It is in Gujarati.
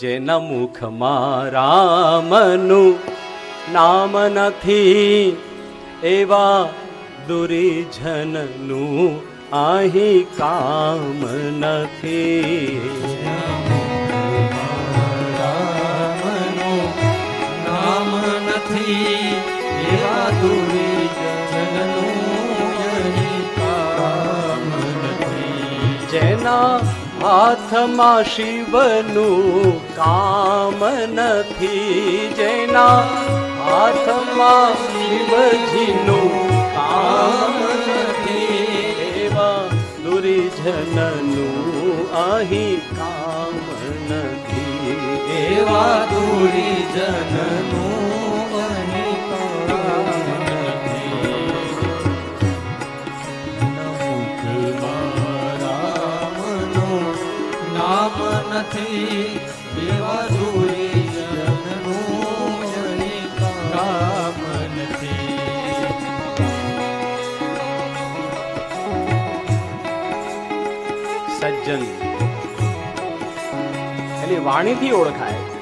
જેના મુખમાં રામનું નામ નથી એવા દુરીજનનું અહીં કામ નથી. નામ જેના હાથમાં શિવનું કામ નથી જેના હાથમાં શિવજીનું કામ નથી એવા દુરીજનનું અહીં કામ નથી. એવા દુરી નામ નથી એવા દુરી જનનું કામ સજ્જન એની વાણીથી ઓળખાય.